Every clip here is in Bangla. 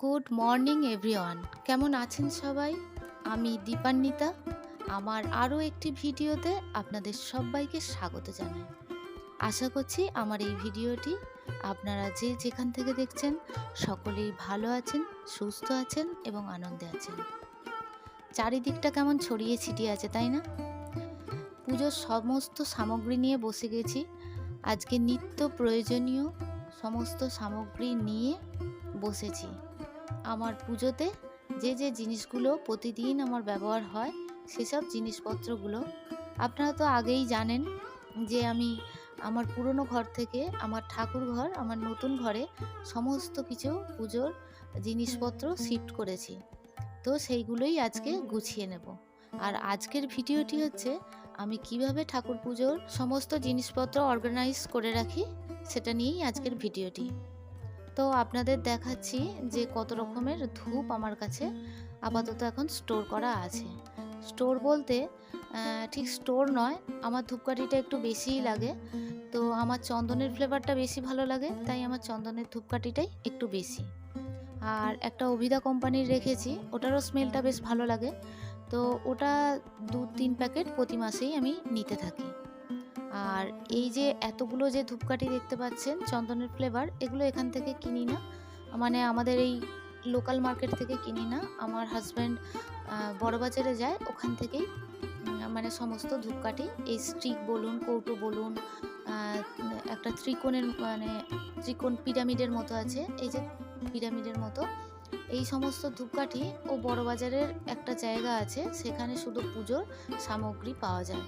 গুড মর্নিং এভরিওয়ান কেমন আছেন সবাই? আমি দীপান্বিতা। আমার আরও একটি ভিডিওতে আপনাদের সবাইকে স্বাগত জানাই। আশা করছি আমার এই ভিডিওটি আপনারা যে যেখান থেকে দেখছেন, সকলেই ভালো আছেন, সুস্থ আছেন এবং আনন্দে আছেন। চারিদিকটা কেমন ছড়িয়ে ছিটিয়ে আছে, তাই না? পুজোর সমস্ত সামগ্রী নিয়ে বসে গেছি। আজকে নিত্য প্রয়োজনীয় সমস্ত সামগ্রী নিয়ে বসেছি। আমার পুজোতে যে যে জিনিসগুলো প্রতিদিন আমার ব্যবহার হয়, সেসব জিনিসপত্রগুলো। আপনারা তো আগেই জানেন যে আমি আমার পুরনো ঘর থেকে আমার ঠাকুর ঘর, আমার নতুন ঘরে সমস্ত কিছু পুজোর জিনিসপত্র শিফট করেছি। তো সেইগুলোই আজকে গুছিয়ে নেব। আর আজকের ভিডিওটি হচ্ছে আমি কীভাবে ঠাকুর পুজোর সমস্ত জিনিসপত্র অর্গানাইজ করে রাখি, সেটা নিয়েই আজকের ভিডিওটি। তো আপনাদের দেখাচ্ছি যে কত রকমের ধূপ আমার কাছে আপাতত এখন স্টোর করা আছে। স্টোর বলতে ঠিক স্টোর নয়, আমার ধূপকাঠিটা একটু বেশিই লাগে। তো আমার চন্দনের ফ্লেভারটা বেশি ভালো লাগে, তাই আমার চন্দনের ধূপকাঠিটাই একটু বেশি। আর একটা অভিদা কোম্পানির রেখেছি, ওটারও স্মেলটা বেশ ভালো লাগে। তো ওটা দু তিন প্যাকেট প্রতি মাসেই আমি নিতে থাকি। আর এই যে এতগুলো যে ধূপকাঠি দেখতে পাচ্ছেন, চন্দনের ফ্লেভার এগুলো এখান থেকে কিনি না। মানে আমাদের এই লোকাল মার্কেট থেকে কিনি না। আমার হাজব্যান্ড বড়বাজারে যায়, ওখান থেকেই মানে সমস্ত ধূপকাঠি, এই স্টিক বলুন, কৌটো বলুন একটা ত্রিকোণের মানে ত্রিকোণ পিরামিডের মতো আছে, এই যে পিরামিডের মতো। এই সমস্ত ধূপকাঠি ও বড়বাজারের একটা জায়গা আছে, সেখানে শুধু পুজোর সামগ্রী পাওয়া যায়।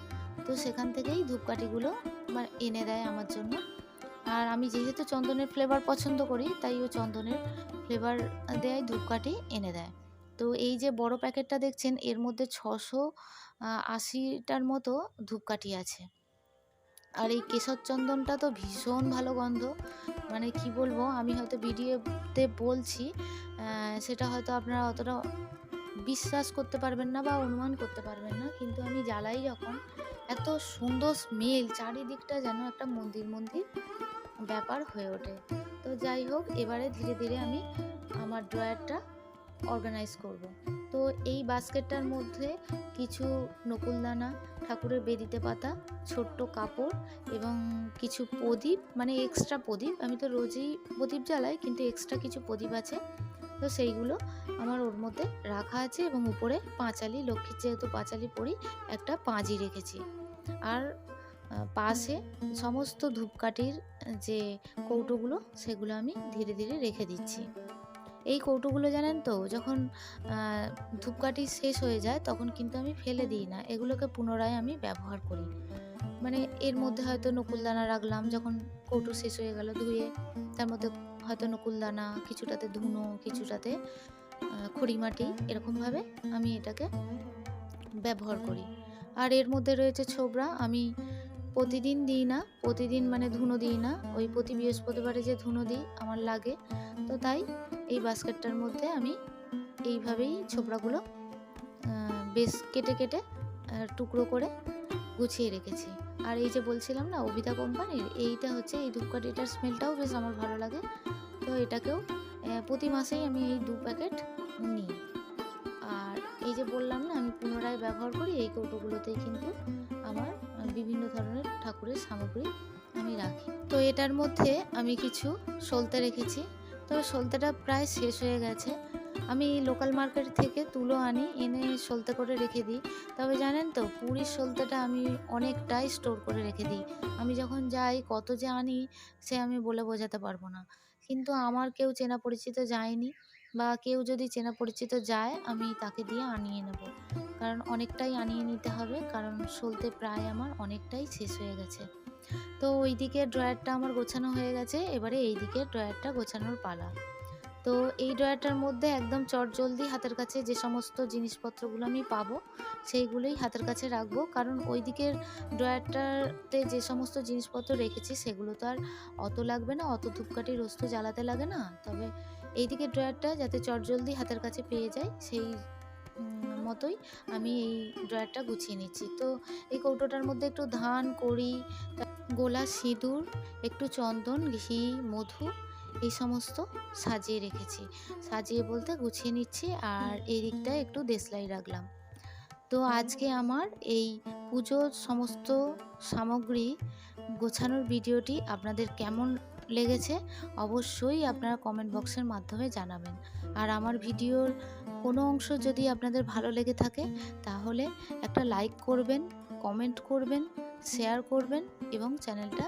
তো সেখান থেকেই ধূপকাঠিগুলো মানে এনে দেয় আমার জন্য। আর আমি যেহেতু চন্দনের ফ্লেভার পছন্দ করি, তাই ও চন্দনের ফ্লেভার দেয়, ধূপকাঠি এনে দেয়। তো এই যে বড় প্যাকেটটা দেখছেন, এর মধ্যে ছশো আশিটার মতো ধূপকাঠি আছে। আর এই কেশর চন্দনটা তো ভীষণ ভালো গন্ধ। মানে কি বলব, আমি হয়তো ভিডিওতে বলছি সেটা হয়তো আপনারা অতটা বিশ্বাস করতে পারবেন না বা অনুমান করতে পারবেন না। কিন্তু আমি জ্বালাই যখন, এত সুন্দর স্মেল চারিদিকটা যেন একটা মন্দির মন্দির ব্যাপার হয়ে ওঠে। তো যাই হোক, এবারে ধীরে ধীরে আমি আমার ড্রয়ারটা অর্গানাইজ করব। তো এই বাস্কেটটার মধ্যে কিছু নকুলদানা, ঠাকুরের বেদিতে পাতা, ছোট্ট কাপড় এবং কিছু প্রদীপ মানে এক্সট্রা প্রদীপ। আমি তো রোজই প্রদীপ জ্বালাই, কিন্তু এক্সট্রা কিছু প্রদীপ আছে। তো সেইগুলো আমার ওর মধ্যে রাখা আছে এবং উপরে পাঁচালি, লক্ষ্মীর যেহেতু পাঁচালি পরি, একটা পাঁজি রেখেছি। আর পাশে সমস্ত ধূপকাঠির, যে কৌটোগুলো, সেগুলো আমি ধীরে ধীরে রেখে দিচ্ছি। এই কৌটোগুলো জানেন তো, যখন ধূপকাঠি শেষ হয়ে যায়, তখন কিন্তু আমি ফেলে দিই না। এগুলোকে পুনরায় আমি ব্যবহার করি। মানে এর মধ্যে হয়তো নকুলদানা রাখলাম যখন কৌটো শেষ হয়ে গেল ধুয়ে, তার মধ্যে হয়তো নকুলদানা কিছুটাতে ধুনো কিছুটাতে আহ, খড়িমাটি এরকমভাবে আমি এটাকে ব্যবহার করি। আর এর মধ্যে রয়েছে ছোবরা আমি প্রতিদিন দিই না প্রতিদিন মানে ধুনো দিই না ওই প্রতি বৃহস্পতিবারে যে ধুনো দিই আমার লাগে তো তাই এই বাস্কেটটার মধ্যে আমি এইভাবেই ছোবড়াগুলো আহ, বেশ কেটে কেটে টুকরো করে গুছিয়ে রেখেছি। আর এই যে বলছিলাম না অভিতা কোম্পানির, এইটা হচ্ছে এই ধূপকাঠিটার স্মেলটাও বেশ আমার ভালো লাগে। তো এটাকেও প্রতি মাসেই আমি এই দু প্যাকেট নিই। আর এই যে বললাম না, আমি পুনরায় ব্যবহার করি, এই কৌটোগুলোতেই কিন্তু আমার বিভিন্ন ধরনের ঠাকুরের সামগ্রী আমি রাখি। তো এটার মধ্যে আমি কিছু সলতে রেখেছি। তবে সলতেটা প্রায় শেষ হয়ে গেছে। আমি লোকাল মার্কেট থেকে তুলো আনি, এনে সলতে করে রেখে দিই। তবে জানেন তো, পুরীর সলতেটা আমি অনেকটাই স্টোর করে রেখে দিই। আমি যখন যাই, কত যে আনি, সে আমি বলে বোঝাতে পারব না। কিন্তু আমার কেউ চেনা পরিচিত যায়নি বা কেউ যদি চেনা পরিচিত যায়, আমি তাকে দিয়ে আনিয়ে নেব। কারণ অনেকটাই আনিয়ে নিতে হবে, কারণ সলতে প্রায় আমার অনেকটাই শেষ হয়ে গেছে। তো ওই দিকে ড্রয়ারটা আমার গোছানো হয়ে গেছে, এবারে এই দিকে ড্রয়ারটা গোছানোর পালা। তো এই ড্রয়ারটার মধ্যে একদম চটজলদি হাতের কাছে যে সমস্ত জিনিসপত্রগুলো আমি পাবো, সেইগুলোই হাতের কাছে রাখব। কারণ ওই দিকের ড্রয়ারটাতে যে সমস্ত জিনিসপত্র রেখেছি, সেগুলো তো আর অত লাগবে না, অত ধূপকাঠি রোজ তো জ্বালাতে লাগে না। তবে এই দিকের ড্রয়ারটা যাতে চটজলদি হাতের কাছে পেয়ে যায়, সেই মতোই আমি এই ড্রয়ারটা গুছিয়ে নিচ্ছি। তো এই কৌটোটার মধ্যে একটু ধান, কড়ি গোলা সিঁদুর, একটু চন্দন, ঘি, মধু এই সমস্ত সাজিয়ে রেখেছি। সাজিয়ে বলতে গুছিয়ে নিচ্ছি আর এই দিকটায় একটু দেশলাই রাখলাম। তো আজকে আমার এই পুজোর সমস্ত সামগ্রী গোছানোর ভিডিওটি আপনাদের কেমন লেগেছে অবশ্যই আপনারা কমেন্ট বক্সের মাধ্যমে জানাবেন। আর আমার ভিডিওর কোনো অংশ যদি আপনাদের ভালো লেগে থাকে তাহলে একটা লাইক করবেন কমেন্ট করবেন শেয়ার করবেন এবং চ্যানেলটা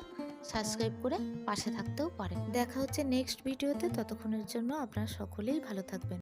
সাবস্ক্রাইব করে পাশে থাকতেও পারেন। দেখা হচ্ছে নেক্সট ভিডিওতে। ততক্ষণের জন্য আপনারা সকলেই ভালো থাকবেন।